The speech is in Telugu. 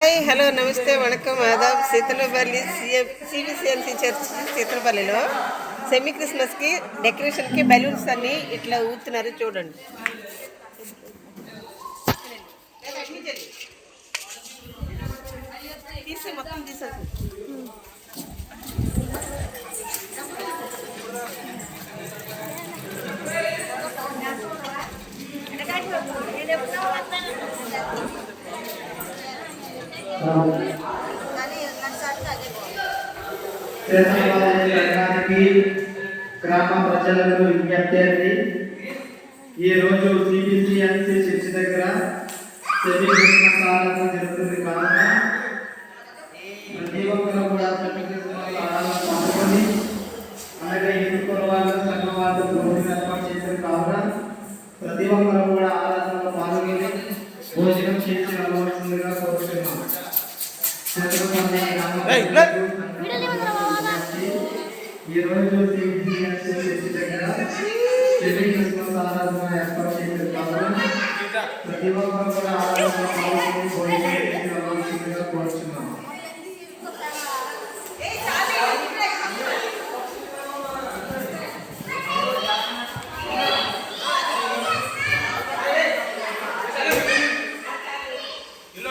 హాయ్ హలో నమస్తే వణకం ఆదాబ్ శీతలపల్లి సిఎం సిబిసిఎన్సి చర్చ్ సీతలపల్లిలో సెమీ క్రిస్మస్కి డెకరేషన్కి బెలూన్స్ అన్ని ఇట్లా ఊతున్నారు చూడండి. తీసే మొత్తం తీసేసి తెలంగాణకి గ్రామ ప్రజలకు విజ్ఞప్తి అండి ఈరోజు సిబిసిఎన్సి చర్చి దగ్గర సెమీ క్రిస్మస్ ఆరాధన జరుగుతుంది కావున ప్రతి ఒక్కరు కూడా సెమీ క్రిస్మస్ ఆరాధన పాల్గొని అలాగే హిందూ వాళ్ళు సంఘ వాళ్ళు ఏర్పాటు చేశారు కావున ప్రతి ఒక్కరు ఛత్రపతి చర్చి దగ్గర ఏర్పాటు ప్రతి ఒక్కరు కూడా ఆరాధన